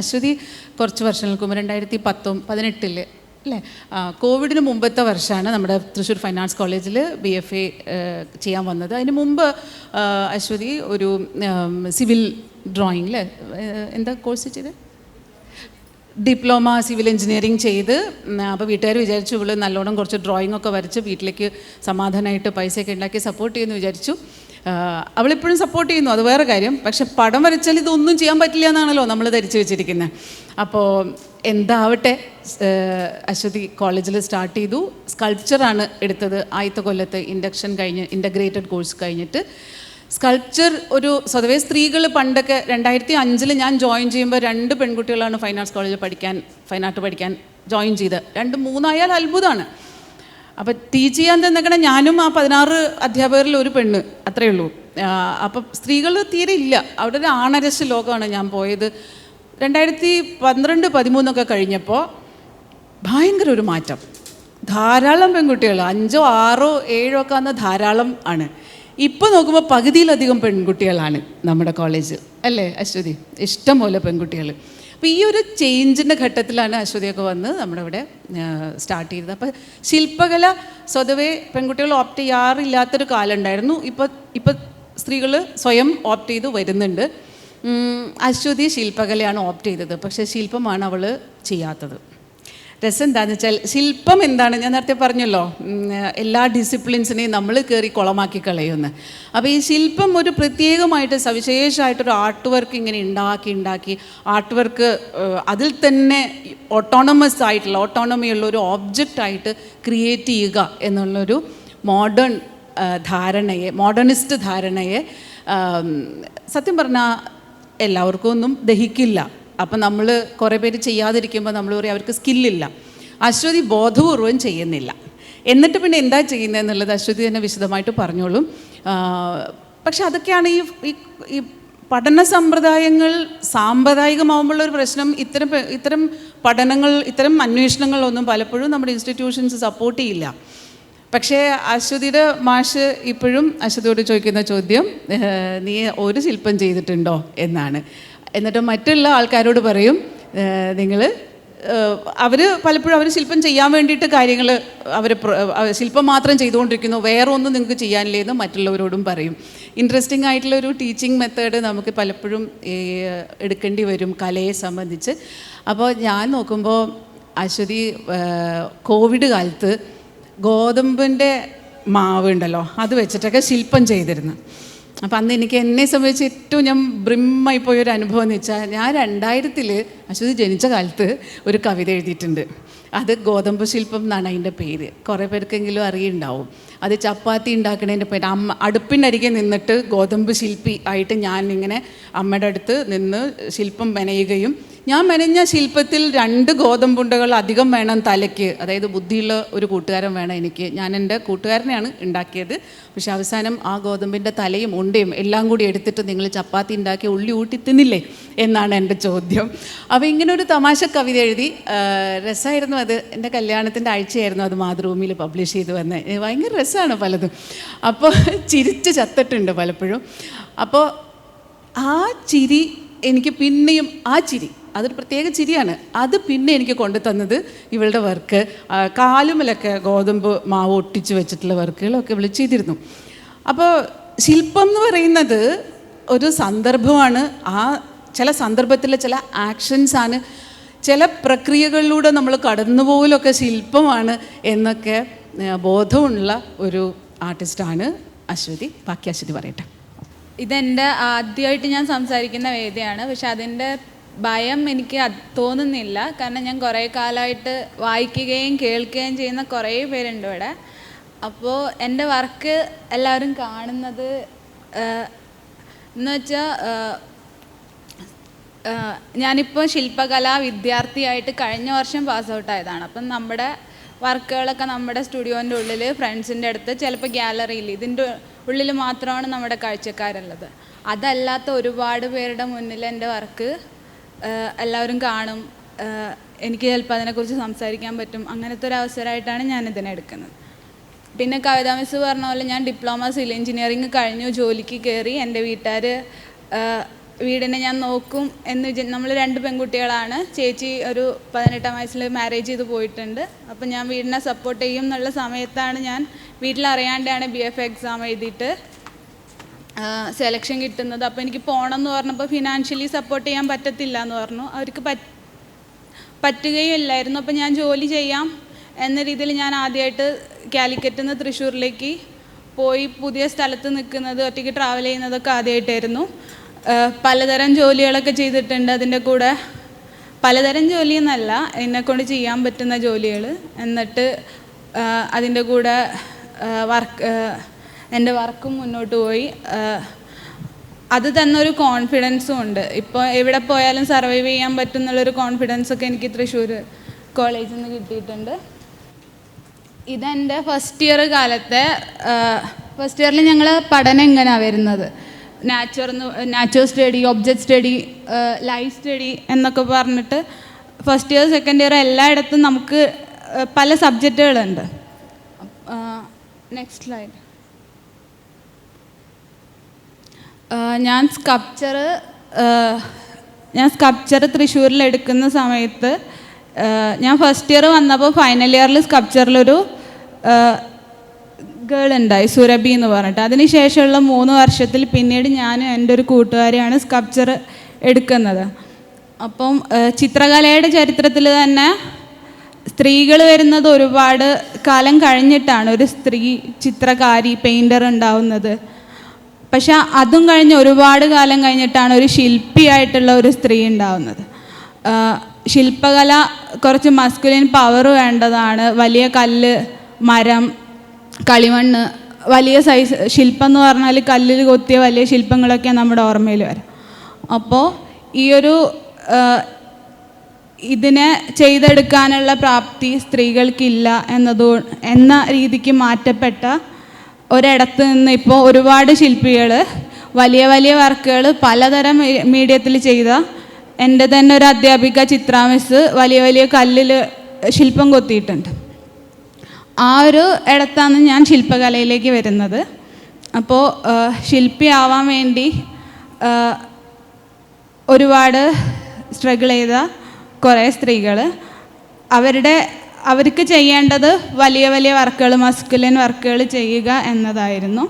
അശ്വതി കുറച്ച് വർഷങ്ങൾക്ക് മുമ്പ് രണ്ടായിരത്തി പത്തൊമ്പ പതിനെട്ടിൽ അല്ലേ കോവിഡിന് മുമ്പത്തെ വർഷമാണ് നമ്മുടെ തൃശ്ശൂർ ഫൈനാൻസ് കോളേജിൽ ബി എഫ് എ ചെയ്യാൻ വന്നത്. അതിന് മുമ്പ് അശ്വതി ഒരു സിവിൽ ഡ്രോയിങ്ങിൽ എന്താ കോഴ്സ് ചെയ്ത് ഡിപ്ലോമ സിവിൽ എഞ്ചിനീയറിംഗ് ചെയ്ത് അപ്പോൾ വീട്ടുകാർ വിചാരിച്ചു ഇവൾ നല്ലോണം കുറച്ച് ഡ്രോയിങ് ഒക്കെ വരച്ച് വീട്ടിലേക്ക് സമാധാനമായിട്ട് പൈസയൊക്കെ ഉണ്ടാക്കി സപ്പോർട്ട് ചെയ്യുമെന്ന് വിചാരിച്ചു. അവളിപ്പോഴും സപ്പോർട്ട് ചെയ്യുന്നു. അത് വേറെ കാര്യം. പക്ഷെ പടം വരച്ചാൽ ഇതൊന്നും ചെയ്യാൻ പറ്റില്ല എന്നാണല്ലോ നമ്മൾ ധരിച്ചു വെച്ചിരിക്കുന്നത് അപ്പോൾ എന്താവട്ടെ അശ്വതി കോളേജിൽ സ്റ്റാർട്ട് ചെയ്തു. സ്കൾപ്ചറാണ് എടുത്തത് ആദ്യത്തെ കൊല്ലത്ത്. ഇൻഡക്ഷൻ കഴിഞ്ഞ് ഇന്റഗ്രേറ്റഡ് കോഴ്സ് കഴിഞ്ഞിട്ട്. സ്കൾപ്ചർ ഒരു സ്വതവേ സ്ത്രീകൾ പണ്ടൊക്കെ രണ്ടായിരത്തി അഞ്ചിൽ ഞാൻ ജോയിൻ ചെയ്യുമ്പോൾ രണ്ട് പെൺകുട്ടികളാണ് ഫൈൻ ആർട്സ് കോളേജിൽ പഠിക്കാൻ ഫൈൻ ആർട്ട് പഠിക്കാൻ ജോയിൻ ചെയ്തത്. രണ്ട് മൂന്നായാൽ അത്ഭുതമാണ് അപ്പോൾ ടീച്ച് ചെയ്യാൻ തന്നേക്കണേ ഞാനും ആ പതിനാറ് അധ്യാപകരിൽ ഒരു പെണ്ണ് അത്രയേ ഉള്ളൂ. അപ്പം സ്ത്രീകൾ തീരെ ഇല്ല. അവിടെ ഒരു ആണരശ ലോകമാണ് ഞാൻ പോയത്. രണ്ടായിരത്തി പന്ത്രണ്ട് പതിമൂന്നൊക്കെ കഴിഞ്ഞപ്പോൾ ഭയങ്കര ഒരു മാറ്റം. ധാരാളം പെൺകുട്ടികൾ അഞ്ചോ ആറോ ഏഴോ ഒക്കെ അന്ന് ധാരാളം ആണ്. ഇപ്പോൾ നോക്കുമ്പോൾ പകുതിയിലധികം പെൺകുട്ടികളാണ് നമ്മുടെ കോളേജ്. അല്ലേ അശ്വതി? ഇഷ്ടം പോലെ പെൺകുട്ടികൾ അപ്പോൾ ഈ ഒരു ചേഞ്ചിന്റെ ഘട്ടത്തിലാണ് അശ്വതിയൊക്കെ വന്ന് നമ്മുടെ ഇവിടെ സ്റ്റാർട്ട് ചെയ്തത്. അപ്പോൾ ശില്പകല സ്വതവേ പെൺകുട്ടികൾ ഓപ്റ്റ് ചെയ്യാറില്ലാത്തൊരു കാലം ഉണ്ടായിരുന്നു ഇപ്പോൾ ഇപ്പോൾ സ്ത്രീകൾ സ്വയം ഓപ്റ്റ് ചെയ്ത് വരുന്നുണ്ട്. അശ്വതി ശില്പകലയാണ് ഓപ്റ്റ് ചെയ്തത്. പക്ഷേ ശില്പമാണ് അവൾ ചെയ്യാത്തത്. രസം എന്താണെന്ന് വെച്ചാൽ ശില്പം എന്താണ്? ഞാൻ നേരത്തെ പറഞ്ഞല്ലോ എല്ലാ ഡിസിപ്ലിൻസിനെയും നമ്മൾ കയറി കുളമാക്കി കളയുമെന്ന് അപ്പോൾ ഈ ശില്പം ഒരു പ്രത്യേകമായിട്ട് സവിശേഷമായിട്ടൊരു ആർട്ട് വർക്ക് ഇങ്ങനെ ഉണ്ടാക്കി ഉണ്ടാക്കി ആർട്ട് വർക്ക് അതിൽ തന്നെ ഓട്ടോണമസ് ആയിട്ടുള്ള ഓട്ടോണമി ഉള്ള ഒരു ഓബ്ജക്റ്റ് ആയിട്ട് ക്രിയേറ്റ് ചെയ്യുക എന്നുള്ളൊരു മോഡേൺ ധാരണയെ മോഡേണിസ്റ്റ് ധാരണയെ സത്യം പറഞ്ഞാൽ എല്ലാവർക്കും ഒന്നും ദഹിക്കില്ല. അപ്പം നമ്മൾ കുറേ പേര് ചെയ്യാതിരിക്കുമ്പോൾ നമ്മൾ പറയും അവർക്ക് സ്കില്ലില്ല. അശ്വതി ബോധപൂർവം ചെയ്യുന്നില്ല. എന്നിട്ട് പിന്നെ എന്താ ചെയ്യുന്നത് എന്നുള്ളത് അശ്വതി തന്നെ വിശദമായിട്ട് പറഞ്ഞോളും. പക്ഷെ അതൊക്കെയാണ് ഈ ഈ- പഠന സമ്പ്രദായങ്ങൾ സാമ്പ്രദായികമാവുമ്പോഴുള്ള ഒരു പ്രശ്നം. ഇത്തരം ഇത്തരം പഠനങ്ങൾ ഇത്തരം അന്വേഷണങ്ങളൊന്നും പലപ്പോഴും നമ്മുടെ ഇൻസ്റ്റിറ്റ്യൂഷൻസ് സപ്പോർട്ട് ചെയ്യില്ല. പക്ഷേ അശ്വതിയുടെ മാഷ് ഇപ്പോഴും അശ്വതിയോട് ചോദിക്കുന്ന ചോദ്യം നീ ഒരു ശില്പം ചെയ്തിട്ടുണ്ടോ എന്നാണ്. എന്നിട്ട് മറ്റുള്ള ആൾക്കാരോട് പറയും നിങ്ങൾ അവർ പലപ്പോഴും അവർ ശില്പം ചെയ്യാൻ വേണ്ടിയിട്ട് കാര്യങ്ങൾ അവർ ശില്പം മാത്രം ചെയ്തുകൊണ്ടിരിക്കുന്നു. വേറെ ഒന്നും നിങ്ങൾക്ക് ചെയ്യാനില്ലേ എന്ന് മറ്റുള്ളവരോടും പറയും. ഇൻട്രസ്റ്റിംഗ് ആയിട്ടുള്ള ഒരു ടീച്ചിങ് മെത്തേഡ് നമുക്ക് പലപ്പോഴും എടുക്കേണ്ടി വരും കലയെ സംബന്ധിച്ച്. അപ്പോൾ ഞാൻ നോക്കുമ്പോൾ അശ്വതി കോവിഡ് കാലത്ത് ഗോതമ്പിന്റെ മാവ് ഉണ്ടല്ലോ അത് വെച്ചിട്ടൊക്കെ ശില്പം ചെയ്തിരുന്നു. അപ്പം അന്ന് എനിക്ക് എന്നെ സംബന്ധിച്ച് ഏറ്റവും ഞാൻ ബ്രിമ്മായി പോയൊരു അനുഭവം എന്ന് വെച്ചാൽ ഞാൻ രണ്ടായിരത്തിൽ അശ്വതി ജനിച്ച കാലത്ത് ഒരു കവിത എഴുതിയിട്ടുണ്ട്. അത് ഗോതമ്പ് ശില്പം എന്നാണ് അതിന്റെ പേര്. കുറേ പേർക്കെങ്കിലും അറിയുണ്ടാവും. അത് ചപ്പാത്തി ഉണ്ടാക്കണേന്റെ പേര്. അമ്മ അടുപ്പിനരികെ നിന്നിട്ട് ഗോതമ്പ് ശില്പി ആയിട്ട് ഞാൻ ഇങ്ങനെ അമ്മയുടെ അടുത്ത് നിന്ന് ശില്പം മെനയുകയും ഞാൻ മെനഞ്ഞ ശില്പത്തിൽ രണ്ട് ഗോതമ്പുണ്ടകൾ അധികം വേണം തലയ്ക്ക്. അതായത് ബുദ്ധിയുള്ള ഒരു കൂട്ടുകാരൻ വേണം എനിക്ക്. ഞാൻ എന്റെ കൂട്ടുകാരനെയാണ് ഉണ്ടാക്കിയത്. പക്ഷെ അവസാനം ആ ഗോതമ്പിന്റെ തലയും ഉണ്ടയും എല്ലാം കൂടി എടുത്തിട്ട് നിങ്ങൾ ചപ്പാത്തി ഉണ്ടാക്കി ഉള്ളി ഊട്ടി തിന്നില്ലേ എന്നാണ് എന്റെ ചോദ്യം. അപ്പോൾ ഇങ്ങനെ ഒരു തമാശ കവിത എഴുതി രസമായിരുന്നു അത്. എന്റെ കല്യാണത്തിന്റെ ആഴ്ചയായിരുന്നു അത് മാതൃഭൂമിയിൽ പബ്ലിഷ് ചെയ്ത് വന്നത് ഭയങ്കര രസമാണ് പലതും. അപ്പോൾ ചിരിച്ച് ചത്തിട്ടുണ്ട് പലപ്പോഴും. അപ്പോൾ ആ ചിരി എനിക്ക് പിന്നെയും ആ ചിരി അതൊരു പ്രത്യേക ചിരിയാണ്. അത് പിന്നെ എനിക്ക് കൊണ്ടു തന്നത് ഇവളുടെ വർക്ക്. കാലുമലൊക്കെ ഗോതമ്പ് മാവ് ഒട്ടിച്ച് വെച്ചിട്ടുള്ള വർക്കുകളൊക്കെ ഇവൾ ചെയ്തിരുന്നു. അപ്പോൾ ശില്പം എന്ന് പറയുന്നത് ഒരു സന്ദർഭമാണ്. ആ ചില സന്ദർഭത്തിലെ ചില ആക്ഷൻസാണ് ചില പ്രക്രിയകളിലൂടെ നമ്മൾ കടന്നുപോകലൊക്കെ ശില്പമാണ് എന്നൊക്കെ ബോധമുള്ള ഒരു ആർട്ടിസ്റ്റാണ് അശ്വതി. ബാക്കി അശ്വതി പറയട്ടെ. ഇതെന്റെ ആദ്യമായിട്ട് ഞാൻ സംസാരിക്കുന്ന വേദിയാണ്. പക്ഷെ അതിന്റെ ഭയം എനിക്ക് തോന്നുന്നില്ല. കാരണം ഞാൻ കുറേ കാലമായിട്ട് വായിക്കുകയും കേൾക്കുകയും ചെയ്യുന്ന കുറേ പേരുണ്ട് ഇവിടെ. അപ്പോൾ എന്റെ വർക്ക് എല്ലാവരും കാണുന്നത് എന്നുവെച്ചാൽ എന്ന് വെച്ചാൽ ഞാനിപ്പോൾ ശില്പകലാ വിദ്യാർത്ഥിയായിട്ട് കഴിഞ്ഞ വർഷം പാസ് ഔട്ട് ആയതാണ് അപ്പം നമ്മുടെ വർക്കുകളൊക്കെ നമ്മുടെ സ്റ്റുഡിയോന്റെ ഉള്ളിൽ ഫ്രണ്ട്സിന്റെ അടുത്ത് ചിലപ്പോൾ ഗ്യാലറിയിൽ ഇതിന്റെ ഉള്ളിൽ മാത്രമാണ് നമ്മുടെ കാഴ്ചക്കാരുള്ളത്. അതല്ലാത്ത ഒരുപാട് പേരുടെ മുന്നിൽ എന്റെ വർക്ക് എല്ലാവരും കാണും. എനിക്ക് ചിലപ്പോൾ അതിനെക്കുറിച്ച് സംസാരിക്കാൻ പറ്റും. അങ്ങനത്തെ ഒരു അവസരമായിട്ടാണ് ഞാൻ ഇതിനെ എടുക്കുന്നത്. പിന്നെ കവിതാ മിസ് പറഞ്ഞ പോലെ ഞാൻ ഡിപ്ലോമ സിവിൽ എഞ്ചിനീയറിങ് കഴിഞ്ഞു. ജോലിക്ക് കയറി എന്റെ വീട്ടുകാർ വീടിനെ ഞാൻ നോക്കും എന്ന് നമ്മൾ രണ്ട് പെൺകുട്ടികളാണ്. ചേച്ചി ഒരു പതിനെട്ടാം വയസ്സിൽ മാരേജ് ചെയ്ത് പോയിട്ടുണ്ട്. അപ്പം ഞാൻ വീടിനെ സപ്പോർട്ട് ചെയ്യും എന്നുള്ള സമയത്താണ് ഞാൻ വീട്ടിലറിയാണ്ടാണ് ബി എഫ് എക്സാം എഴുതിയിട്ട് സെലക്ഷൻ കിട്ടുന്നത്. അപ്പോൾ എനിക്ക് പോകണം എന്ന് പറഞ്ഞപ്പോൾ ഫിനാൻഷ്യലി സപ്പോർട്ട് ചെയ്യാൻ പറ്റത്തില്ല എന്ന് പറഞ്ഞു. അവർക്ക് പറ്റ് പറ്റുകയില്ലായിരുന്നു അപ്പോൾ ഞാൻ ജോലി ചെയ്യാം എന്ന രീതിയിൽ ഞാൻ ആദ്യമായിട്ട് കാലിക്കറ്റിൽ നിന്ന് തൃശ്ശൂരിലേക്ക് പോയി പുതിയ സ്ഥലത്ത് നിൽക്കുന്നത് ഒറ്റയ്ക്ക് ട്രാവൽ ചെയ്യുന്നതൊക്കെ ആദ്യമായിട്ടായിരുന്നു പലതരം ജോലികളൊക്കെ ചെയ്തിട്ടുണ്ട് അതിന്റെ കൂടെ. പലതരം ജോലി എന്നല്ല എന്നെക്കൊണ്ട് ചെയ്യാൻ പറ്റുന്ന ജോലികൾ. എന്നിട്ട് അതിന്റെ കൂടെ വർക്ക് എന്റെ വർക്കും മുന്നോട്ട് പോയി. അത് ഒരു കോൺഫിഡൻസും ഉണ്ട്. ഇപ്പോൾ എവിടെ പോയാലും സർവൈവ് ചെയ്യാൻ പറ്റുന്നുള്ളൊരു കോൺഫിഡൻസ് ഒക്കെ എനിക്ക് തൃശ്ശൂർ കോളേജിൽ നിന്ന് കിട്ടിയിട്ടുണ്ട്. ഇതെന്റെ ഫസ്റ്റ് ഇയർ കാലത്തെ ഫസ്റ്റ് ഇയറിൽ ഞങ്ങൾ പഠനം എങ്ങനെയാണ് വരുന്നത്? Natural natural study object study life study എന്നൊക്കെ പറഞ്ഞിട്ട് ഫസ്റ്റ് ഇയർ സെക്കൻഡ് ഇയർ എല്ലായിടത്തും നമുക്ക് പല സബ്ജക്റ്റുകളുണ്ട് നെക്സ്റ്റ് സ്ലൈഡ് ഞാൻ സ്കപ്ചർ ഞാൻ സ്കപ്ചർ തൃശ്ശൂരിൽ എടുക്കുന്ന സമയത്ത് ഞാൻ ഫസ്റ്റ് ഇയർ വന്നപ്പോൾ ഫൈനൽ ഇയറിൽ സ്കൾപ്ചറിലൊരു ഗേൾ ഉണ്ടായി സുരഭി എന്ന് പറഞ്ഞിട്ട്. അതിനുശേഷമുള്ള മൂന്ന് വർഷത്തിൽ പിന്നീട് ഞാൻ എന്റെ ഒരു കൂട്ടുകാരിയാണ് സ്കൾപ്ചർ എടുക്കുന്നത്. അപ്പം ചിത്രകലയുടെ ചരിത്രത്തിൽ തന്നെ സ്ത്രീകൾ വരുന്നത് ഒരുപാട് കാലം കഴിഞ്ഞിട്ടാണ് ഒരു സ്ത്രീ ചിത്രകാരി പെയിന്റർ ഉണ്ടാവുന്നത്. പക്ഷെ അതും കഴിഞ്ഞ് ഒരുപാട് കാലം കഴിഞ്ഞിട്ടാണ് ഒരു ശില്പിയായിട്ടുള്ള ഒരു സ്ത്രീ ഉണ്ടാവുന്നത്. ശില്പകല കുറച്ച് മസ്കുലിൻ പവർ വേണ്ടതാണ്. വലിയ കല്ല് മരം കളിമണ്ണ് വലിയ സൈസ് ശില്പം എന്ന് പറഞ്ഞാൽ കല്ലിൽ കൊത്തിയ വലിയ ശില്പങ്ങളൊക്കെ നമ്മുടെ ഓർമ്മയിൽ വരാം. അപ്പോൾ ഈ ഒരു ഇതിനെ ചെയ്തെടുക്കാനുള്ള പ്രാപ്തി സ്ത്രീകൾക്കില്ല എന്നതോ എന്ന രീതിക്ക് മാറ്റപ്പെട്ട ഒരിടത്ത് നിന്ന് ഇപ്പോൾ ഒരുപാട് ശില്പികൾ വലിയ വലിയ വർക്കുകൾ പലതരം മീഡിയത്തിൽ ചെയ്ത എന്റെ തന്നെ ഒരു അധ്യാപിക ചിത്രാമിസ് വലിയ വലിയ കല്ലിൽ ശില്പം കൊത്തിയിട്ടുണ്ട്. ആ ഒരു ഇടത്താണ് ഞാൻ ശില്പകലയിലേക്ക് വരുന്നത്. അപ്പോൾ ശില്പിയാവാൻ വേണ്ടി ഒരുപാട് സ്ട്രഗിൾ ചെയ്ത കുറേ സ്ത്രീകൾ അവരുടെ അവർക്ക് ചെയ്യേണ്ടത് വലിയ വലിയ വർക്കുകൾ മസ്കുലിൻ വർക്കുകൾ ചെയ്യുക എന്നതായിരുന്നു.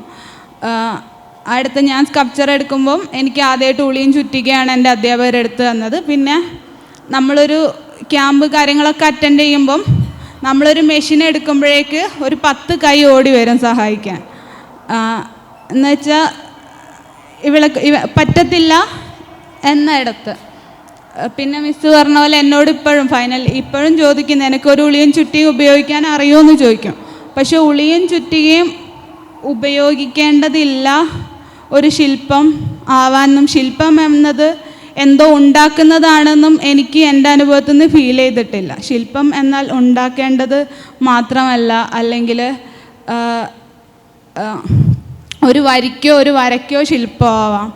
അടുത്ത് ഞാൻ സ്കൾപ്ചർ എടുക്കുമ്പം എനിക്ക് ആദ്യമായിട്ട് ഉളിയും ചുറ്റുകയാണ് എന്റെ അധ്യാപകരെടുത്ത് തന്നത്. പിന്നെ നമ്മളൊരു ക്യാമ്പ് കാര്യങ്ങളൊക്കെ അറ്റൻഡ് ചെയ്യുമ്പം നമ്മളൊരു മെഷീൻ എടുക്കുമ്പോഴേക്ക് ഒരു പത്ത് കൈ ഓടി വരും സഹായിക്കാൻ. എന്നുവെച്ചാൽ ഇവളെ ഇവ പറ്റത്തില്ല എന്നിടത്ത് പിന്നെ മിസ് പറഞ്ഞ പോലെ എന്നോട് ഇപ്പോഴും ഫൈനൽ ഇപ്പോഴും ചോദിക്കുന്നു എനിക്കൊരു ഉളിയും ചുറ്റിയും ഉപയോഗിക്കാൻ അറിയുമോ എന്ന് ചോദിക്കും. പക്ഷെ ഉളിയും ചുറ്റികയും ഉപയോഗിക്കേണ്ടതില്ല. ഒരു ശില്പം ആവാനും ശില്പം എന്നത് എന്തോ ഉണ്ടാക്കുന്നതാണെന്നും എനിക്ക് എന്റെ അനുഭവത്തിൽ നിന്ന് ഫീൽ ചെയ്തിട്ടില്ല. ശില്പം എന്നാൽ ഉണ്ടാക്കേണ്ടത് മാത്രമല്ല അല്ലെങ്കിൽ ഒരു വരിക്കോ ഒരു വരയ്ക്കോ ശില്പമാവാം.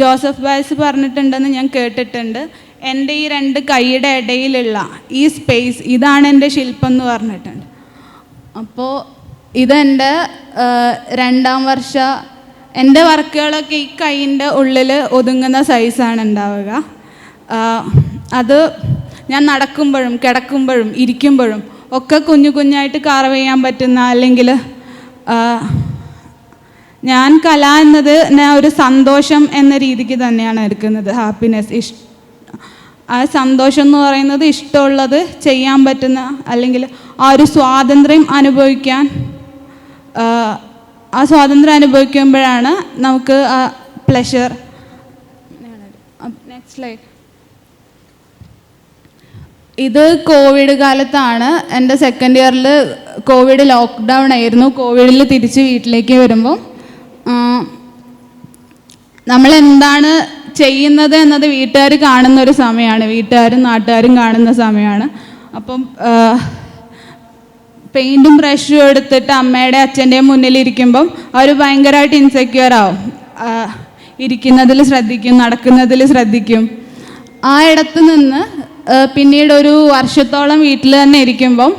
ജോസഫ് ബാസ് പറഞ്ഞിട്ടുണ്ടെന്ന് ഞാൻ കേട്ടിട്ടുണ്ട്. എന്റെ ഈ രണ്ട് കൈയുടെ ഇടയിലുള്ള ഈ സ്പേസ് ഇതാണ് എന്റെ ശില്പം എന്ന് പറഞ്ഞിട്ടുണ്ട്. അപ്പോൾ ഇതെന്റെ രണ്ടാം വർഷ എന്റെ വർക്കുകളൊക്കെ ഈ കൈയിന്റെ ഉള്ളിൽ ഒതുങ്ങുന്ന സൈസാണ് ഉണ്ടാവുക. അത് ഞാൻ നടക്കുമ്പോഴും കിടക്കുമ്പോഴും ഇരിക്കുമ്പോഴും ഒക്കെ കുഞ്ഞു കുഞ്ഞായിട്ട് കാർവ് ചെയ്യാൻ പറ്റുന്ന അല്ലെങ്കിൽ ഞാൻ കല എന്നത് ഞാൻ ഒരു സന്തോഷം എന്ന രീതിക്ക് തന്നെയാണ് എടുക്കുന്നത്. ഹാപ്പിനെസ് ഇഷ് ആ സന്തോഷം എന്ന് പറയുന്നത് ഇഷ്ടമുള്ളത് ചെയ്യാൻ പറ്റുന്ന അല്ലെങ്കിൽ ആ ഒരു സ്വാതന്ത്ര്യം അനുഭവിക്കാൻ ആ, സ്വാതന്ത്ര്യം അനുഭവിക്കുമ്പോഴാണ് നമുക്ക് ആ പ്ലഷർ നെക്സ്റ്റ് ഇത് കോവിഡ് കാലത്താണ് എന്റെ സെക്കൻഡ് ഇയറിൽ കോവിഡ് ലോക്ക്ഡൗൺ ആയിരുന്നു. കോവിഡിൽ തിരിച്ച് വീട്ടിലേക്ക് വരുമ്പോൾ നമ്മൾ എന്താണ് ചെയ്യുന്നത് എന്നത് വീട്ടുകാർ കാണുന്ന ഒരു സമയമാണ്. വീട്ടുകാരും നാട്ടുകാരും കാണുന്ന സമയമാണ്. അപ്പം പെയിന്റും ബ്രഷും എടുത്തിട്ട് അമ്മയുടെ അച്ഛന്റെയും മുന്നിലിരിക്കുമ്പം അവർ ഭയങ്കരമായിട്ട് ഇൻസെക്യൂർ ആവും. ഇരിക്കുന്നതിൽ ശ്രദ്ധിക്കും നടക്കുന്നതിൽ ശ്രദ്ധിക്കും. ആ ഇടത്ത് നിന്ന് പിന്നീട് ഒരു വർഷത്തോളം വീട്ടിൽ തന്നെ ഇരിക്കുമ്പം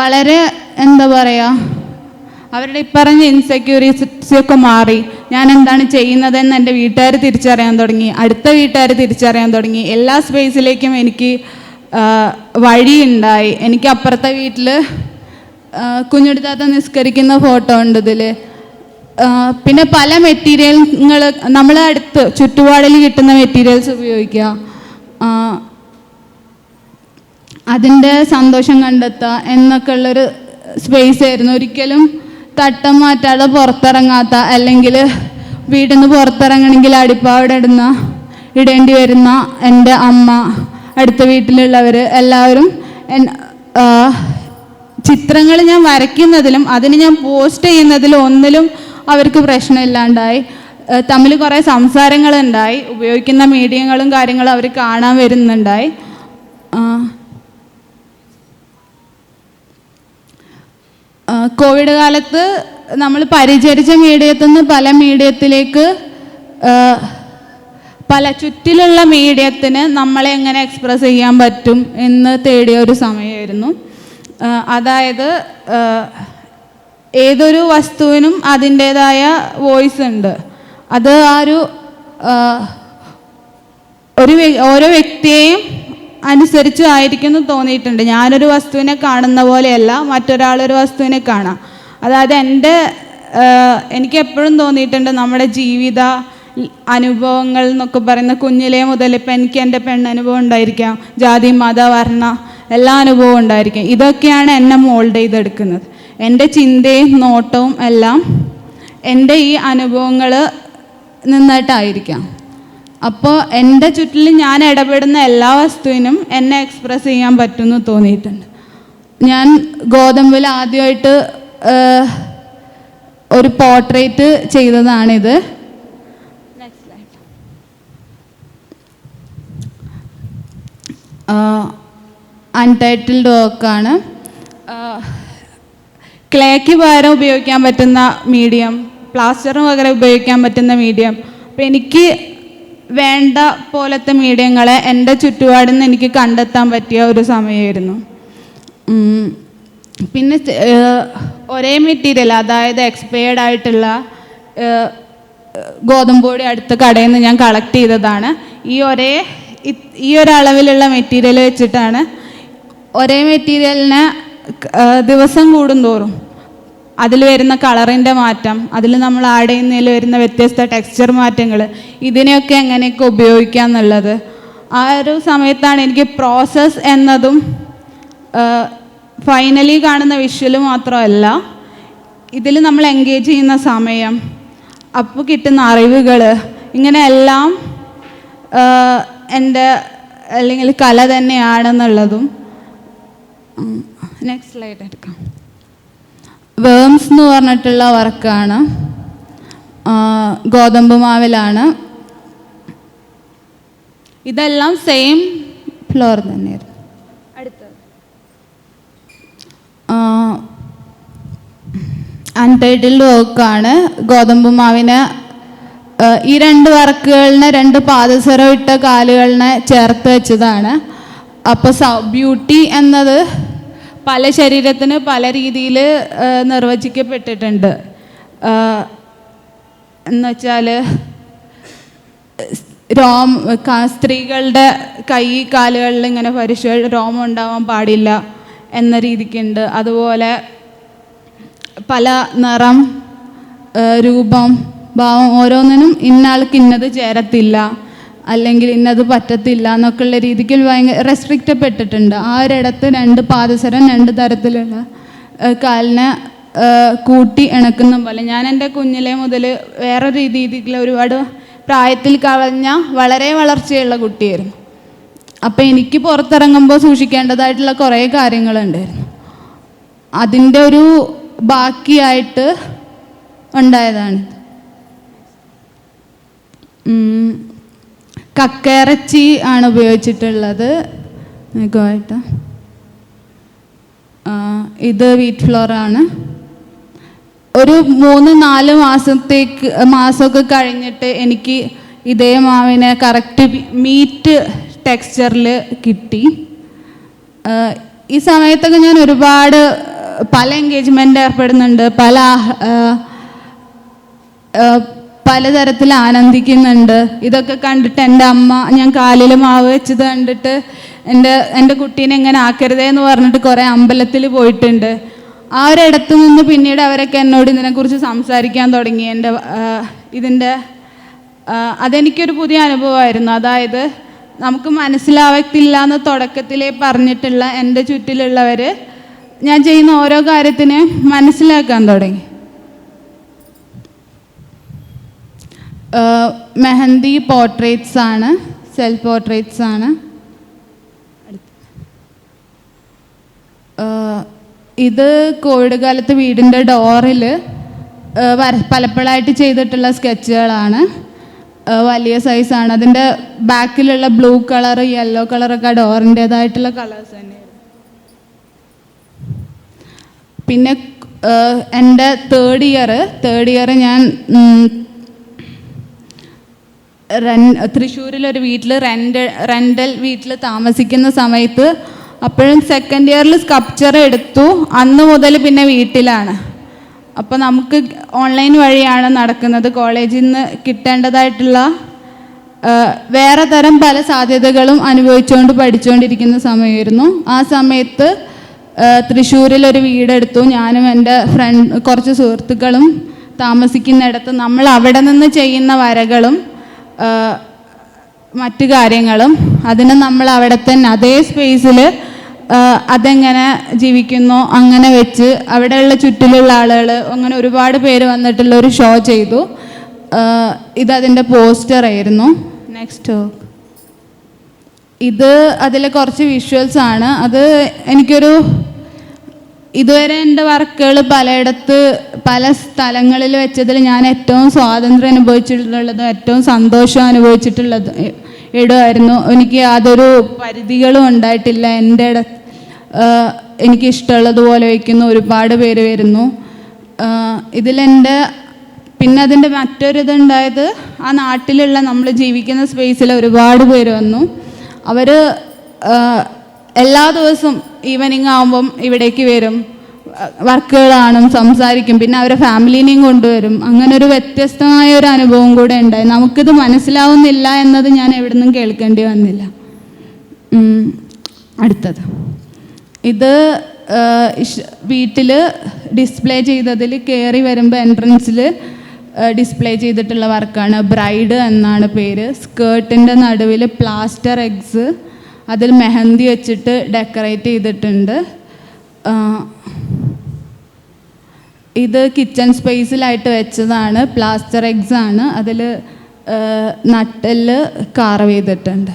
വളരെ എന്താ പറയുക അവരുടെ ഇപ്പറഞ്ഞ ഇൻസെക്യൂരിറ്റിയൊക്കെ മാറി. ഞാൻ എന്താണ് ചെയ്യുന്നതെന്ന് എന്റെ വീട്ടുകാർ തിരിച്ചറിയാൻ തുടങ്ങി. അടുത്ത വീട്ടുകാർ തിരിച്ചറിയാൻ തുടങ്ങി. എല്ലാ സ്പേസിലേക്കും എനിക്ക് വഴിയുണ്ടായി. എനിക്ക് അപ്പുറത്തെ വീട്ടിൽ കുഞ്ഞെടുത്താത്ത നിസ്കരിക്കുന്ന ഫോട്ടോ ഉണ്ട് ഇതിൽ പിന്നെ പല മെറ്റീരിയലുകൾ നമ്മളെ അടുത്ത് ചുറ്റുപാടിൽ കിട്ടുന്ന മെറ്റീരിയൽസ് ഉപയോഗിക്കുക. അതിന്റെ സന്തോഷം കണ്ടെത്തുക എന്നൊക്കെ ഉള്ളൊരു സ്പേസ് ആയിരുന്നു. ഒരിക്കലും തട്ടം മാറ്റാതെ പുറത്തിറങ്ങാത്ത അല്ലെങ്കിൽ വീട്ടിൽ നിന്ന് പുറത്തിറങ്ങണമെങ്കിൽ അടിപ്പാവിടെ ഇടുന്ന ഇടേണ്ടി വരുന്ന എന്റെ അമ്മ അടുത്ത വീട്ടിലുള്ളവർ എല്ലാവരും ചിത്രങ്ങൾ ഞാൻ വരയ്ക്കുന്നതിലും അതിന് ഞാൻ പോസ്റ്റ് ചെയ്യുന്നതിലും ഒന്നിലും അവർക്ക് പ്രശ്നമില്ലാണ്ടായി. തമ്മിൽ കുറേ സംസാരങ്ങളുണ്ടായി. ഉപയോഗിക്കുന്ന മീഡിയങ്ങളും കാര്യങ്ങളും അവർ കാണാൻ വരുന്നുണ്ടായി. കോവിഡ് കാലത്ത് നമ്മൾ പരിചരിച്ച മീഡിയത്തിൽ നിന്ന് പല മീഡിയത്തിലേക്ക് പല ചുറ്റിലുള്ള മീഡിയത്തിന് നമ്മളെ എങ്ങനെ എക്സ്പ്രസ് ചെയ്യാൻ പറ്റും എന്ന് തേടിയ ഒരു സമയമായിരുന്നു. അതായത് ഏതൊരു വസ്തുവിനും അതിന്റേതായ വോയിസ് ഉണ്ട്. അത് ആ ഒരു ഒരു ഓരോ വ്യക്തിയെയും അനുസരിച്ച് ആയിരിക്കും എന്ന് തോന്നിയിട്ടുണ്ട്. ഞാനൊരു വസ്തുവിനെ കാണുന്ന പോലെയല്ല മറ്റൊരാളൊരു വസ്തുവിനെ കാണാം. അതായത് എന്റെ എനിക്ക് എപ്പോഴും തോന്നിയിട്ടുണ്ട് നമ്മുടെ ജീവിത അനുഭവങ്ങൾ എന്നൊക്കെ പറയുന്ന കുഞ്ഞിലേ മുതൽ ഇപ്പം എനിക്ക് എന്റെ പെണ്ണനുഭവം ഉണ്ടായിരിക്കാം. ജാതി മത വർണ എല്ലാ അനുഭവവും ഉണ്ടായിരിക്കും. ഇതൊക്കെയാണ് എന്നെ മോൾഡ് ചെയ്തെടുക്കുന്നത്. എന്റെ ചിന്തയും നോട്ടവും എല്ലാം എന്റെ ഈ അനുഭവങ്ങൾ നിന്നായിട്ടായിരിക്കാം. അപ്പോൾ എന്റെ ചുറ്റിലും ഞാൻ ഇടപെടുന്ന എല്ലാ വസ്തുവിനും എന്നെ എക്സ്പ്രസ് ചെയ്യാൻ പറ്റുമെന്ന് തോന്നിയിട്ടുണ്ട്. ഞാൻ ഗോതമ്പിൽ ആദ്യമായിട്ട് ഒരു പോർട്രേറ്റ് ചെയ്തതാണിത്. അൺടൈറ്റിൽഡ് വർക്കാണ് ക്ലേക്ക് പകരം ഉപയോഗിക്കാൻ പറ്റുന്ന മീഡിയം പ്ലാസ്റ്ററിന് പകരം ഉപയോഗിക്കാൻ പറ്റുന്ന മീഡിയം അപ്പം എനിക്ക് വേണ്ട പോലത്തെ മീഡിയങ്ങളെ എന്റെ ചുറ്റുപാടിൽ നിന്ന് എനിക്ക് കണ്ടെത്താൻ പറ്റിയ ഒരു സമയമായിരുന്നു. പിന്നെ ഒരേ മെറ്റീരിയൽ അതായത് എക്സ്പയർഡ് ആയിട്ടുള്ള ഗോതമ്പ് അടുത്ത കടയിൽ നിന്ന് ഞാൻ കളക്ട് ചെയ്തതാണ്. ഈ ഒരേ ഈ ഒരു അളവിലുള്ള മെറ്റീരിയൽ വെച്ചിട്ടാണ് ഒരേ മെറ്റീരിയലിന് ദിവസം കൂടുന്തോറും. അതിൽ വരുന്ന കളറിന്റെ മാറ്റം അതിൽ നമ്മൾ ആഡ് ചെയ്യുന്നതിൽ വരുന്ന വ്യത്യസ്ത ടെക്സ്ചർ മാറ്റങ്ങൾ ഇതിനെയൊക്കെ എങ്ങനെയൊക്കെ ഉപയോഗിക്കുക എന്നുള്ളത്. ആ ഒരു സമയത്താണ് എനിക്ക് പ്രോസസ്സ് എന്നതും ഫൈനലി കാണുന്ന വിഷ്വൽ മാത്രമല്ല ഇതിൽ നമ്മൾ എൻഗേജ് ചെയ്യുന്ന സമയം അപ്പോൾ കിട്ടുന്ന അറിവുകൾ ഇങ്ങനെയെല്ലാം എന്റെ അല്ലെങ്കിൽ കല തന്നെയാണെന്നുള്ളതും. നെക്സ്റ്റ് സ്ലൈഡ് എടുക്കാം. വേംസ് എന്ന് പറഞ്ഞിട്ടുള്ള വർക്കാണ്. ഗോതമ്പ് മാവിലാണ്. ഇതെല്ലാം സെയിം ഫ്ലോർ തന്നെയായിരുന്നു. അടുത്ത അൺടൈറ്റിൽഡ് വർക്കാണ് ഗോതമ്പ് മാവിന് ഈ രണ്ട് വർക്കുകളിനെ രണ്ട് പാദസരം ഇട്ട കാലുകളിനെ ചേർത്ത് വെച്ചതാണ്. അപ്പോൾ ബ്യൂട്ടി എന്നത് പല ശരീരത്തിന് പല രീതിയിൽ നിർവചിക്കപ്പെട്ടിട്ടുണ്ട്. എന്നുവെച്ചാൽ രോം ക- സ്ത്രീകളുടെ കൈ കാലുകളിൽ ഇങ്ങനെ പരിശോ രോമം ഉണ്ടാവാൻ പാടില്ല എന്ന രീതിക്കുണ്ട്. അതുപോലെ പല നിറം രൂപം ഭാവം ഓരോന്നിനും ഇന്നാൾക്ക് ഇന്നത് ചേരത്തില്ല അല്ലെങ്കിൽ ഇന്നത് പറ്റത്തില്ല എന്നൊക്കെ ഉള്ള രീതിക്ക് ഭയങ്കര റെസ്ട്രിക്റ്റപ്പെട്ടിട്ടുണ്ട് ആ ഒരിടത്ത് രണ്ട് പാദസരം രണ്ട് തരത്തിലുള്ള കാലിനെ കൂട്ടി ഇണക്കുന്ന പോലെ. ഞാൻ എന്റെ കുഞ്ഞിലെ മുതൽ വേറെ രീതിയിൽ ഒരുപാട് പ്രായത്തിൽ കളഞ്ഞ വളരെ വളർച്ചയുള്ള കുട്ടിയായിരുന്നു. അപ്പം എനിക്ക് പുറത്തിറങ്ങുമ്പോൾ സൂക്ഷിക്കേണ്ടതായിട്ടുള്ള കുറേ കാര്യങ്ങളുണ്ടായിരുന്നു. അതിന്റെ ഒരു ബാക്കിയായിട്ട് ഉണ്ടായതാണ്. ഉം. കക്കയിറച്ചി ആണ് ഉപയോഗിച്ചിട്ടുള്ളത്. ഗോയിട്ട ഇത് വീറ്റ് ഫ്ലോർ ആണ്. ഒരു മൂന്ന് നാല് മാസത്തേക്ക് മാസമൊക്കെ കഴിഞ്ഞിട്ട് എനിക്ക് ഇതേ മാവിനെ കറക്റ്റ് മീറ്റ് ടെക്സ്ചറിൽ കിട്ടി. ഈ സമയത്തൊക്കെ ഞാൻ ഒരുപാട് പല എൻഗേജ്മെന്റ് ഏർപ്പെടുന്നുണ്ട്. പല പലതരത്തിൽ ആനന്ദിക്കുന്നുണ്ട്. ഇതൊക്കെ കണ്ടിട്ട് എന്റെ അമ്മ ഞാൻ കാലിൽ മാവ് വെച്ചത് കണ്ടിട്ട് എന്റെ എന്റെ കുട്ടീനെ എങ്ങനെ ആക്കരുതേ എന്ന് പറഞ്ഞിട്ട് കുറേ അമ്പലത്തിൽ പോയിട്ടുണ്ട്. ആ ഒരിടത്തു നിന്ന് പിന്നീട് അവരൊക്കെ എന്നോട് ഇതിനെക്കുറിച്ച് സംസാരിക്കാൻ തുടങ്ങി. എന്റെ ഇതിന്റെ അതെനിക്കൊരു പുതിയ അനുഭവമായിരുന്നു. അതായത് നമുക്ക് മനസ്സിലാവത്തില്ല എന്ന് തുടക്കത്തിലേ പറഞ്ഞിട്ടുള്ള എന്റെ ചുറ്റിലുള്ളവർ ഞാൻ ചെയ്യുന്ന ഓരോ കാര്യത്തിനെ മനസ്സിലാക്കാൻ തുടങ്ങി. മെഹന്തി പോർട്രേറ്റ്സ് ആണ് സെൽഫ് പോർട്രേറ്റ്സ് ആണ്. ഇത് കോവിഡ് കാലത്ത് വീടിന്റെ ഡോറിൽ വര പലപ്പോഴായിട്ട് ചെയ്തിട്ടുള്ള സ്കെച്ചുകളാണ് വലിയ സൈസാണ് അതിന്റെ ബാക്കിലുള്ള ബ്ലൂ കളർ യെല്ലോ കളറൊക്കെ ഡോറിന്റേതായിട്ടുള്ള കളേഴ്സ് തന്നെയാണ്. പിന്നെ എന്റെ തേർഡ് ഇയർ തേർഡ് ഇയർ ഞാൻ റെൻ തൃശ്ശൂരിലൊരു വീട്ടിൽ റെന്റ് റെന്റൽ വീട്ടിൽ താമസിക്കുന്ന സമയത്ത് അപ്പോഴും സെക്കൻഡ് ഇയറിൽ സ്കപ്ചർ എടുത്തു. അന്ന് മുതൽ പിന്നെ വീട്ടിലാണ്. അപ്പോൾ നമുക്ക് ഓൺലൈൻ വഴിയാണ് നടക്കുന്നത്. കോളേജിൽ നിന്ന് കിട്ടേണ്ടതായിട്ടുള്ള വേറെ തരം പല സാധ്യതകളും അനുഭവിച്ചുകൊണ്ട് പഠിച്ചുകൊണ്ടിരിക്കുന്ന സമയമായിരുന്നു. ആ സമയത്ത് തൃശ്ശൂരിലൊരു തൃശ്ശൂരിൽ വീടെടുത്തു. ഞാനും എന്റെ ഫ്രണ്ട് കുറച്ച് സുഹൃത്തുക്കളും താമസിക്കുന്നിടത്ത്. നമ്മൾ അവിടെ നിന്ന് ചെയ്യുന്ന വരകളും മറ്റു കാര്യങ്ങളും അതിന് നമ്മൾ അവിടെ തന്നെ അതേ സ്പേസിൽ അതെങ്ങനെ ജീവിക്കുന്നു അങ്ങനെ വെച്ച് അവിടെയുള്ള ചുറ്റിലുള്ള ആളുകൾ അങ്ങനെ ഒരുപാട് പേര് വന്നിട്ടുള്ള ഒരു ഷോ ചെയ്തു. ഇത് പോസ്റ്റർ ആയിരുന്നു. നെക്സ്റ്റ് ഇത് അതിലെ കുറച്ച് വിഷ്വൽസ് ആണ്. അത് എനിക്കൊരു ഇതുവരെ എന്റെ വർക്കുകൾ പലയിടത്ത് പല സ്ഥലങ്ങളിൽ വെച്ചതിൽ ഞാൻ ഏറ്റവും സ്വാതന്ത്ര്യം അനുഭവിച്ചിട്ടുള്ളതും ഏറ്റവും സന്തോഷം അനുഭവിച്ചിട്ടുള്ളത് ഇടമായിരുന്നു. എനിക്ക് യാതൊരു പരിധികളും ഉണ്ടായിട്ടില്ല. എന്റെ ഇട എനിക്ക് ഇഷ്ടമുള്ളതുപോലെ വയ്ക്കുന്ന. ഒരുപാട് പേര് വരുന്നു. ഇതിലെന്റെ പിന്നെ അതിന്റെ മറ്റൊരു ഇതുണ്ടായത് ആ നാട്ടിലുള്ള നമ്മൾ ജീവിക്കുന്ന സ്പേസിൽ ഒരുപാട് പേര് വന്നു. അവർ എല്ലാ ദിവസവും ഈവനിങ് ആകുമ്പം ഇവിടേക്ക് വരും. വർക്കുകൾ കാണും സംസാരിക്കും. പിന്നെ അവരെ ഫാമിലീനെയും കൊണ്ടുവരും. അങ്ങനെ ഒരു വ്യത്യസ്തമായ ഒരു അനുഭവം കൂടെ ഉണ്ടായി. നമുക്കിത് മനസ്സിലാവുന്നില്ല എന്നത് ഞാൻ എവിടെ നിന്നും കേൾക്കേണ്ടി വന്നില്ല. അടുത്തത്. ഇത് വീട്ടിൽ ഡിസ്പ്ലേ ചെയ്തതിൽ കയറി വരുമ്പോൾ എൻട്രൻസിൽ ഡിസ്പ്ലേ ചെയ്തിട്ടുള്ള വർക്കാണ് ബ്രൈഡ് എന്നാണ് പേര്. സ്കേർട്ടിന്റെ നടുവിൽ പ്ലാസ്റ്റർ എഗ്സ് അതിൽ മെഹന്തി വെച്ചിട്ട് ഡെക്കറേറ്റ് ചെയ്തിട്ടുണ്ട്. ഇത് കിച്ചൺ സ്പേസിലായിട്ട് വെച്ചതാണ്. പ്ലാസ്റ്റർ എഗ്സ് ആണ്. അതിൽ നട്ടൽ കാർവ് ചെയ്തിട്ടുണ്ട്.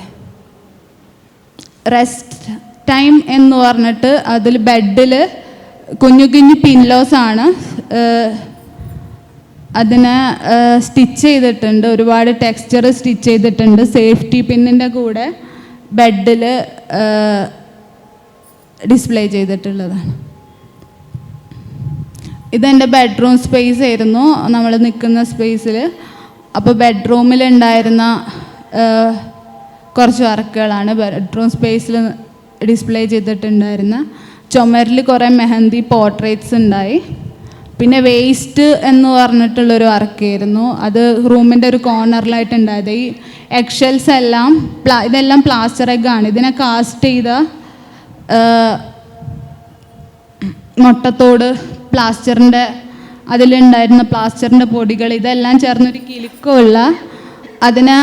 റെസ്റ്റ് ടൈം എന്ന് പറഞ്ഞിട്ട് അതിൽ ബെഡിൽ കുഞ്ഞു കുഞ്ഞു പിൻലോസ് ആണ്. അതിനെ സ്റ്റിച്ച് ചെയ്തിട്ടുണ്ട്. ഒരുപാട് ടെക്സ്ചർ സ്റ്റിച്ച് ചെയ്തിട്ടുണ്ട്. സേഫ്റ്റി പിന്നിന്റെ കൂടെ. ബെഡിൽ ഡിസ്പ്ലേ ചെയ്തിട്ടുള്ളതാണ്. ഇതെന്റെ ബെഡ്റൂം സ്പേസ് ആയിരുന്നു. നമ്മൾ നിൽക്കുന്ന സ്പേസിൽ അപ്പോൾ ബെഡ്റൂമിൽ ഉണ്ടായിരുന്ന കുറച്ച് വർക്കുകളാണ് ബെഡ്റൂം സ്പേസിൽ ഡിസ്പ്ലേ ചെയ്തിട്ടുണ്ടായിരുന്ന. ചുമരിൽ കുറേ മെഹന്തി പോർട്രേറ്റ്സ് ഉണ്ടായി. പിന്നെ വേസ്റ്റ് എന്ന് പറഞ്ഞിട്ടുള്ളൊരു വർക്കായിരുന്നു. അത് റൂമിന്റെ ഒരു കോർണറിലായിട്ട് ഉണ്ടായത് ഈ എക്ഷൽസ് എല്ലാം പ്ലാ ഇതെല്ലാം പ്ലാസ്റ്റർ എഗ് ആണ്. ഇതിനെ കാസ്റ്റ് ചെയ്ത മുട്ടത്തോട് പ്ലാസ്റ്ററിന്റെ അതിലുണ്ടായിരുന്ന പ്ലാസ്റ്ററിന്റെ പൊടികൾ ഇതെല്ലാം ചേർന്നൊരു കിലുക്കമുള്ള അതിന്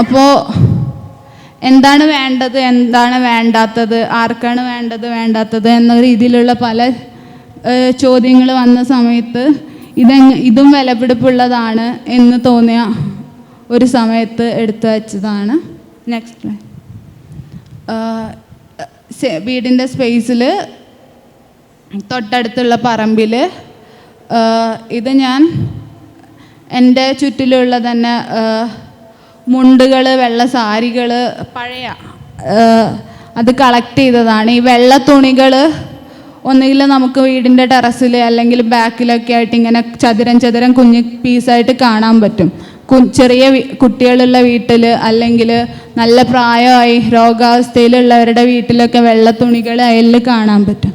അപ്പോൾ എന്താണ് വേണ്ടത്? എന്താണ് വേണ്ടാത്തത്? ആർക്കാണ് വേണ്ടത്? വേണ്ടാത്തത് എന്ന രീതിയിലുള്ള പല ചോദ്യങ്ങൾ വന്ന സമയത്ത് ഇതെങ് ഇതും വിലപിടിപ്പുള്ളതാണ് എന്ന് തോന്നിയ ഒരു സമയത്ത് എടുത്തു വച്ചതാണ്. നെക്സ്റ്റ് വീടിന്റെ സ്പേസിൽ തൊട്ടടുത്തുള്ള പറമ്പിൽ ഇത് ഞാൻ എന്റെ ചുറ്റിലുള്ള തന്നെ മുണ്ടുകൾ വെള്ള സാരികൾ പഴയ അത് കളക്ട് ചെയ്തതാണ്. ഈ വെള്ള തുണികൾ ഒന്നുകിൽ നമുക്ക് വീടിന്റെ ടെറസിൽ അല്ലെങ്കിൽ ബാക്കിലൊക്കെ ആയിട്ട് ഇങ്ങനെ ചതുരം ചതുരം കുഞ്ഞു പീസായിട്ട് കാണാൻ പറ്റും. ചെറിയ കുട്ടികളുള്ള വീട്ടിൽ അല്ലെങ്കിൽ നല്ല പ്രായമായി രോഗാവസ്ഥയിലുള്ളവരുടെ വീട്ടിലൊക്കെ വെള്ള തുണികൾ അയലിൽ കാണാൻ പറ്റും.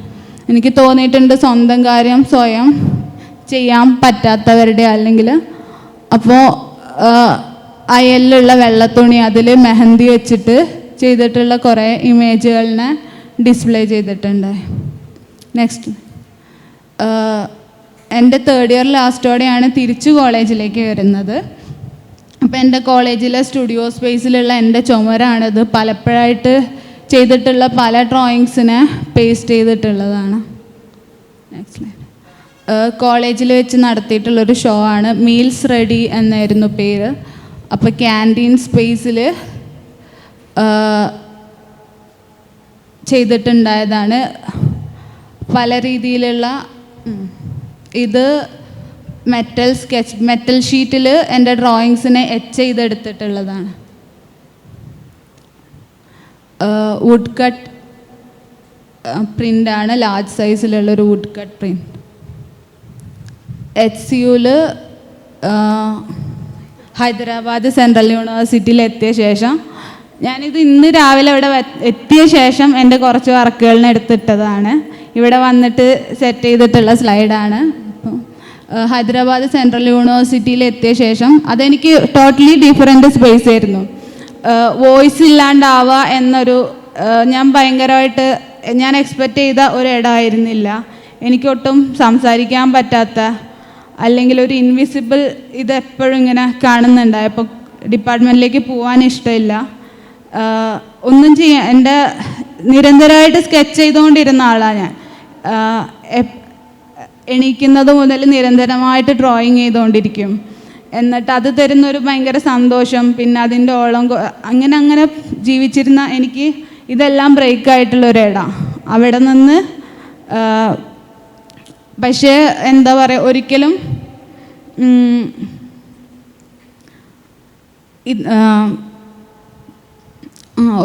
എനിക്ക് തോന്നിയിട്ടുണ്ട് സ്വന്തം കാര്യം സ്വയം ചെയ്യാൻ പറ്റാത്തവരുടെ അല്ലെങ്കിൽ അപ്പോൾ അയലിലുള്ള വെള്ളത്തുണി അതിൽ മെഹന്തി വെച്ചിട്ട് ചെയ്തിട്ടുള്ള കുറേ ഇമേജുകളിനെ ഡിസ്പ്ലേ ചെയ്തിട്ടുണ്ട്. നെക്സ്റ്റ് എന്റെ തേർഡ് ഇയർ ലാസ്റ്റോടെയാണ് തിരിച്ചു കോളേജിലേക്ക് വരുന്നത്. അപ്പോൾ എന്റെ കോളേജിലെ സ്റ്റുഡിയോ സ്പേസിലുള്ള എന്റെ ചുമരാണിത്. പലപ്പോഴായിട്ട് ചെയ്തിട്ടുള്ള പല ഡ്രോയിങ്സിനെ പേസ്റ്റ് ചെയ്തിട്ടുള്ളതാണ്. നെക്സ്റ്റ് കോളേജിൽ വെച്ച് നടത്തിയിട്ടുള്ളൊരു ഷോ ആണ്. മീൽസ് റെഡി എന്നായിരുന്നു പേര്. അപ്പോൾ ക്യാന്റീൻ സ്പേസിൽ ചെയ്തിട്ടുണ്ടായതാണ്. പല രീതിയിലുള്ള ഇത് മെറ്റൽ സ്കെച്ച് മെറ്റൽ ഷീറ്റിൽ എന്റെ ഡ്രോയിങ്സിനെ എച്ച് ചെയ്തെടുത്തിട്ടുള്ളതാണ്. വുഡ് കട്ട് പ്രിന്റാണ് large സൈസിലുള്ളൊരു wood cut print H C യുവിൽ Hyderabad central യൂണിവേഴ്സിറ്റിയിൽ എത്തിയ ശേഷം ഞാനിത് ഇന്ന് രാവിലെ ഇവിടെ എത്തിയ ശേഷം എന്റെ കുറച്ച് വർക്കുകളിന് എടുത്തിട്ടതാണ്. ഇവിടെ വന്നിട്ട് സെറ്റ് ചെയ്തിട്ടുള്ള സ്ലൈഡാണ് ഹൈദരാബാദ് സെൻട്രൽ യൂണിവേഴ്സിറ്റിയിൽ എത്തിയ ശേഷം അതെനിക്ക് ടോട്ടലി ഡിഫറെന്റ് സ്പേസ് ആയിരുന്നു. വോയിസ് ഇല്ലാണ്ടാവുക എന്നൊരു ഞാൻ ഭയങ്കരമായിട്ട് ഞാൻ എക്സ്പെക്റ്റ് ചെയ്ത ഒരു ഇടമായിരുന്നില്ല എനിക്കൊട്ടും സംസാരിക്കാൻ പറ്റാത്ത അല്ലെങ്കിൽ ഒരു ഇൻവിസിബിൾ ഇത് എപ്പോഴും ഇങ്ങനെ കാണുന്നുണ്ടായപ്പോൾ ഡിപ്പാർട്ട്മെന്റിലേക്ക് പോകാൻ ഇഷ്ടമില്ല. ഒന്നും ചെയ്യാൻ എന്റെ നിരന്തരമായിട്ട് സ്കെച്ച് ചെയ്തുകൊണ്ടിരുന്ന ആളാണ് ഞാൻ. എണീക്കുന്നത് മുതൽ നിരന്തരമായിട്ട് ഡ്രോയിങ് ചെയ്തുകൊണ്ടിരിക്കും. എന്നിട്ട് അത് തരുന്നൊരു ഭയങ്കര സന്തോഷം. പിന്നെ അതിന്റെ ഓളം അങ്ങനെ അങ്ങനെ ജീവിച്ചിരുന്ന എനിക്ക് ഇതെല്ലാം ബ്രേക്ക് ആയിട്ടുള്ള ഒരു ഇട. അവിടെ നിന്ന് പക്ഷേ എന്താ പറയുക ഒരിക്കലും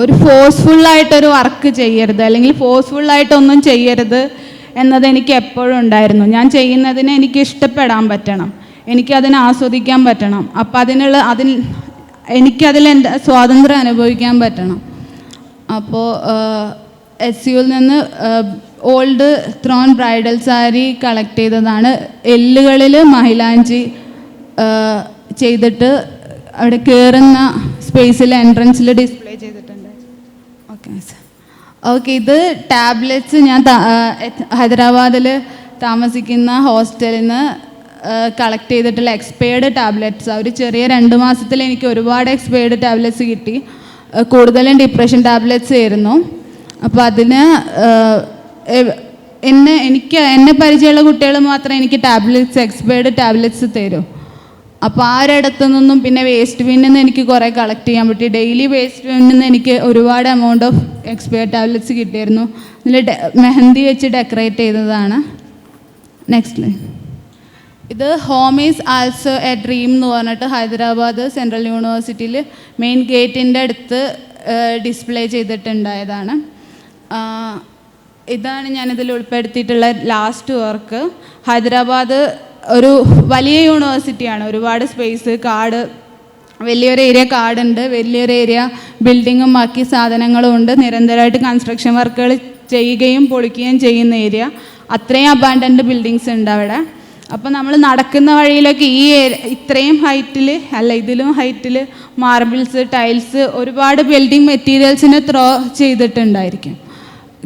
ഒരു ഫോഴ്സ്ഫുള്ളായിട്ടൊരു വർക്ക് ചെയ്യരുത്. അല്ലെങ്കിൽ ഫോഴ്സ്ഫുള്ളായിട്ടൊന്നും ചെയ്യരുത്. എന്നത് എനിക്ക് എപ്പോഴും ഉണ്ടായിരുന്നു. ഞാൻ ചെയ്യുന്നതിനെ എനിക്ക് ഇഷ്ടപ്പെടാൻ പറ്റണം. എനിക്കതിനെ ആസ്വദിക്കാൻ പറ്റണം. അപ്പം അതിനുള്ള അതിൽ എനിക്കതിൽ എന്റെ സ്വാതന്ത്ര്യം അനുഭവിക്കാൻ പറ്റണം. അപ്പോൾ എസ് യുവിൽ നിന്ന് old torn bridal sari collect ചെയ്തതാണ്. എല്ലുകളിൽ മഹിലാഞ്ചി ചെയ്തിട്ട് അവിടെ കയറുന്ന സ്പേസിൽ എൻട്രൻസിൽ ഡിസ്പ്ലേ ചെയ്തിട്ടുണ്ട്. ഓക്കെ സാർ ഓക്കെ ഇത് ടാബ്ലറ്റ്സ് ഞാൻ ഹൈദരാബാദിൽ താമസിക്കുന്ന ഹോസ്റ്റലിൽ നിന്ന് കളക്ട് ചെയ്തിട്ടുള്ള എക്സ്പയർഡ് ടാബ്ലറ്റ്സ് ഒരു ചെറിയ രണ്ട് മാസത്തിൽ എനിക്ക് ഒരുപാട് എക്സ്പയർഡ് ടാബ്ലറ്റ്സ് കിട്ടി. കൂടുതലും ഡിപ്രഷൻ ടാബ്ലറ്റ്സ് ആയിരുന്നു. അപ്പോൾ അതിന് എന്നെ എനിക്ക് എന്നെ പരിചയമുള്ള കുട്ടികൾ മാത്രമേ എനിക്ക് ടാബ്ലറ്റ്സ് എക്സ്പയർഡ് ടാബ്ലറ്റ്സ് തരൂ. അപ്പോൾ ആ ഒരിടത്തു നിന്നും പിന്നെ വേസ്റ്റ് ബിന്നിൽ നിന്ന് എനിക്ക് കുറേ കളക്ട് ചെയ്യാൻ പറ്റി. ഡെയിലി വേസ്റ്റ് ബിന്നിൽ നിന്ന് എനിക്ക് ഒരുപാട് എമൗണ്ട് ഓഫ് എക്സ്പയർ ടാബ്ലറ്റ്സ് കിട്ടിയിരുന്നു. അതിൽ മെഹന്തി വെച്ച് ഡെക്കറേറ്റ് ചെയ്തതാണ്. നെക്സ്റ്റ് ഇത് home is also a dream എന്ന് പറഞ്ഞിട്ട് ഹൈദരാബാദ് സെൻട്രൽ യൂണിവേഴ്സിറ്റിയിൽ മെയിൻ ഗേറ്റിന്റെ അടുത്ത് ഡിസ്പ്ലേ ചെയ്തിട്ടുണ്ടായതാണ്. ഇതാണ് ഞാനിതിൽ ഉൾപ്പെടുത്തിയിട്ടുള്ള ലാസ്റ്റ് വർക്ക് ഹൈദരാബാദ് ഒരു വലിയ യൂണിവേഴ്സിറ്റിയാണ് ഒരുപാട് സ്പേസ് കാട് വലിയൊരു ഏരിയ കാടുണ്ട്. വലിയൊരു ഏരിയ ബിൽഡിങ്ങും ബാക്കി സാധനങ്ങളും ഉണ്ട്. നിരന്തരമായിട്ട് കൺസ്ട്രക്ഷൻ വർക്കുകൾ ചെയ്യുകയും പൊളിക്കുകയും ചെയ്യുന്ന ഏരിയ അത്രയും അബാൻഡന്റ് ബിൽഡിങ്സ് ഉണ്ട് അവിടെ. അപ്പോൾ നമ്മൾ നടക്കുന്ന വഴിയിലൊക്കെ ഈ ഇത്രയും ഹൈറ്റിൽ അല്ല ഇതിലും ഹൈറ്റിൽ മാർബിൾസ് ടൈൽസ് ഒരുപാട് ബിൽഡിംഗ് മെറ്റീരിയൽസിനെ ത്രോ ചെയ്തിട്ടുണ്ടായിരിക്കും.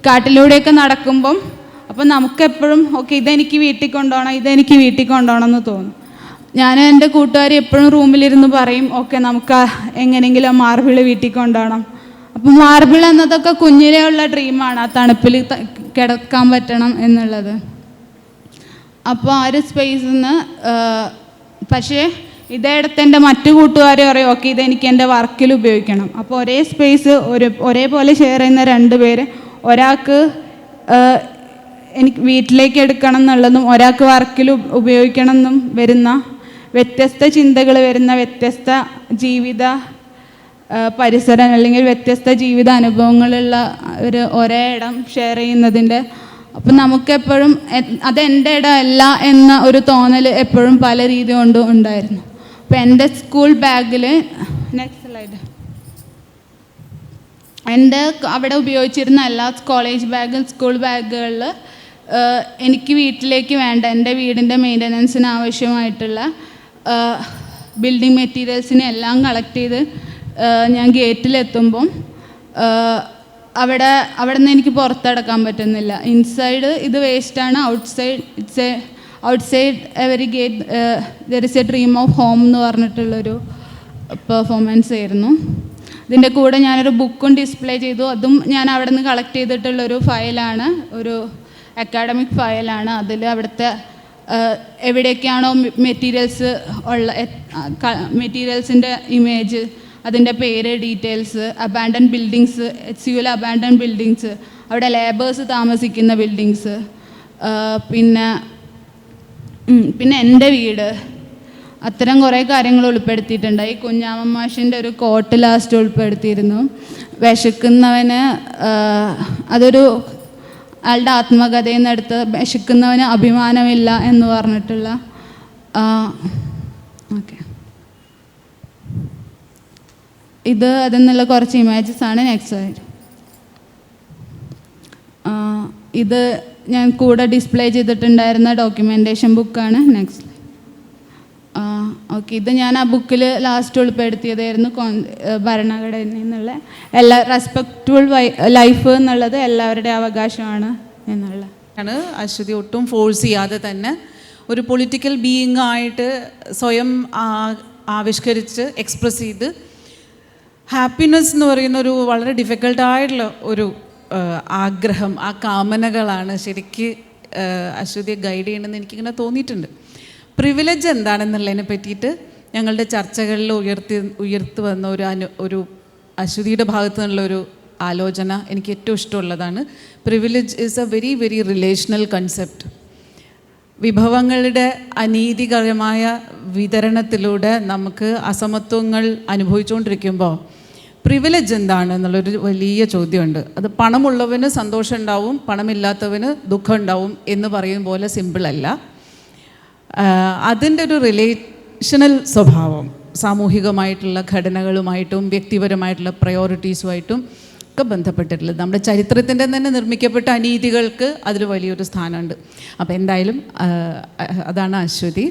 കാട്ടിലൂടെയൊക്കെ നടക്കുമ്പം അപ്പം നമുക്കെപ്പോഴും ഓക്കെ ഇതെനിക്ക് വീട്ടിൽ കൊണ്ടുപോകണം ഇതെനിക്ക് വീട്ടിൽ കൊണ്ടുപോകണം എന്ന് തോന്നും. ഞാൻ എന്റെ കൂട്ടുകാർ എപ്പോഴും റൂമിലിരുന്ന് പറയും ഓക്കെ നമുക്ക് എങ്ങനെയെങ്കിലും മാർബിൾ വീട്ടിൽ കൊണ്ടുപോകണം. അപ്പം മാർബിൾ എന്നതൊക്കെ കുഞ്ഞിലേ ഉള്ള ഡ്രീമാണ് ആ തണുപ്പിൽ കിടക്കാൻ പറ്റണം എന്നുള്ളത്. അപ്പോൾ ആ ഒരു സ്പേസിൽ നിന്ന് പക്ഷേ ഇതേടത്ത് എന്റെ മറ്റു കൂട്ടുകാരെ പറയും ഓക്കെ ഇതെനിക്ക് എന്റെ വർക്കിൽ ഉപയോഗിക്കണം. അപ്പോൾ ഒരേ സ്പേസ് ഒരു ഒരേപോലെ ഷെയർ ചെയ്യുന്ന രണ്ട് പേര് ഒരാൾക്ക് എനിക്ക് വീട്ടിലേക്ക് എടുക്കണം എന്നുള്ളതും ഒരാൾക്ക് വർക്കിൽ ഉപയോഗിക്കണം എന്നും വരുന്ന വ്യത്യസ്ത ചിന്തകൾ വരുന്ന വ്യത്യസ്ത ജീവിത പരിസരം അല്ലെങ്കിൽ വ്യത്യസ്ത ജീവിത അനുഭവങ്ങളുള്ള ഒരു ഒരേ ഇടം ഷെയർ ചെയ്യുന്നതിന്റെ അപ്പം നമുക്കെപ്പോഴും അത് എന്റെ ഇടമല്ല എന്ന ഒരു തോന്നൽ എപ്പോഴും പല രീതി കൊണ്ടും ഉണ്ടായിരുന്നു. അപ്പം എന്റെ സ്കൂൾ ബാഗിൽ നെക്സ്റ്റ് സ്ലൈഡ് എന്റെ അവിടെ ഉപയോഗിച്ചിരുന്ന എല്ലാ കോളേജ് ബാഗും സ്കൂൾ ബാഗുകളിൽ എനിക്ക് വീട്ടിലേക്ക് വേണ്ട എന്റെ വീടിന്റെ മെയിന്റനൻസിന് ആവശ്യമായിട്ടുള്ള ബിൽഡിംഗ് മെറ്റീരിയൽസിനെ എല്ലാം കളക്ട് ചെയ്ത് ഞാൻ ഗേറ്റിലെത്തുമ്പം അവിടെ അവിടെ നിന്ന് എനിക്ക് പുറത്തടക്കാൻ പറ്റുന്നില്ല. ഇൻസൈഡ് ഇത് വേസ്റ്റാണ് outside it's a outside every gate there is a dream of home എന്ന് പറഞ്ഞിട്ടുള്ളൊരു പെർഫോമൻസ് ആയിരുന്നു. ഇതിന്റെ കൂടെ ഞാനൊരു ബുക്കും ഡിസ്പ്ലേ ചെയ്തു. അതും ഞാൻ അവിടെ നിന്ന് കളക്ട് ചെയ്തിട്ടുള്ളൊരു ഫയലാണ് ഒരു അക്കാഡമിക് ഫയലാണ് അതിൽ അവിടുത്തെ എവിടെയൊക്കെയാണോ മെറ്റീരിയൽസ് ഉള്ള മെറ്റീരിയൽസിന്റെ ഇമേജ് അതിന്റെ പേര് ഡീറ്റെയിൽസ് അബാൻഡൻ ബിൽഡിങ്സ് എച്ച് യുവിലെ അബാൻഡൻ ബിൽഡിങ്സ് അവിടെ ലേബേഴ്സ് താമസിക്കുന്ന ബിൽഡിങ്സ് പിന്നെ പിന്നെ എന്റെ വീട്. അത്തരം കുറേ കാര്യങ്ങൾ ഉൾപ്പെടുത്തിയിട്ടുണ്ട്. ഈ കുഞ്ഞാമ്മമാഷിന്റെ ഒരു കോട്ട് ലാസ്റ്റ് ഉൾപ്പെടുത്തിയിരുന്നു. വിശക്കുന്നവന് അതൊരു ആളുടെ ആത്മകഥയിൽ നിന്ന് എടുത്ത് വിശക്കുന്നവന് അഭിമാനമില്ല എന്ന് പറഞ്ഞിട്ടുള്ള ഓക്കെ. ഇത് അതെന്നുള്ള കുറച്ച് ഇമേജസ് ആണ് നെക്സ്റ്റ് ആ, ഇത് ഞാൻ കൂടെ ഡിസ്പ്ലേ ചെയ്തിട്ടുണ്ടായിരുന്ന ഡോക്യുമെന്റേഷൻ ബുക്കാണ് നെക്സ്റ്റ് ഓക്കെ ഇത് ഞാൻ ആ ബുക്കിൽ ലാസ്റ്റ് ഉൾപ്പെടുത്തിയതായിരുന്നു കോൺ- ഭരണഘടനയിൽ എല്ലാ റെസ്പെക്റ്റബിൾ ലൈഫ് എന്നുള്ളത് എല്ലാവരുടെ അവകാശമാണ് എന്നുള്ള ആണ് അശ്വതി ഒട്ടും ഫോഴ്സ് ചെയ്യാതെ തന്നെ ഒരു പൊളിറ്റിക്കൽ ബീയിങ് ആയിട്ട് സ്വയം ആവിഷ്കരിച്ച് എക്സ്പ്രസ് ചെയ്ത് ഹാപ്പിനെസ് എന്ന് പറയുന്ന ഒരു വളരെ ഡിഫിക്കൽട്ടായിട്ടുള്ള ഒരു ആഗ്രഹം ആ കാമനകളാണ് ശരിക്ക് അശ്വതിയെ ഗൈഡ് ചെയ്യണമെന്ന് എനിക്കിങ്ങനെ തോന്നിയിട്ടുണ്ട്. പ്രിവിലേജ് എന്താണെന്നുള്ളതിനെ പറ്റിയിട്ട് ഞങ്ങളുടെ ചർച്ചകളിൽ ഉയർത്തി ഉയർത്തി വന്ന ഒരു അനു ഒരു അശ്വതിയുടെ ഭാഗത്തു നിന്നുള്ളൊരു ആലോചന എനിക്ക് ഏറ്റവും ഇഷ്ടമുള്ളതാണ്. Privilege is a very very relational concept വിഭവങ്ങളുടെ അനീതികരമായ വിതരണത്തിലൂടെ നമുക്ക് അസമത്വങ്ങൾ അനുഭവിച്ചുകൊണ്ടിരിക്കുമ്പോൾ പ്രിവിലേജ് എന്താണ് എന്നുള്ളൊരു വലിയ ചോദ്യമുണ്ട്. അത് പണമുള്ളവന് സന്തോഷം ഉണ്ടാവും പണമില്ലാത്തവന് ദുഃഖം ഉണ്ടാവും എന്ന് പറയും പോലെ സിമ്പിളല്ല അതിന്റെ ഒരു റിലേഷണൽ സ്വഭാവം സാമൂഹികമായിട്ടുള്ള ഘടനകളുമായിട്ടും വ്യക്തിപരമായിട്ടുള്ള പ്രയോറിറ്റീസുമായിട്ടും ഒക്കെ ബന്ധപ്പെട്ടിട്ടുള്ളത് നമ്മുടെ ചരിത്രത്തിന്റെ തന്നെ നിർമ്മിക്കപ്പെട്ട അനീതികൾക്ക് അതിൽ വലിയൊരു സ്ഥാനമുണ്ട്. അപ്പോൾ എന്തായാലും അതാണ് അശ്വതി.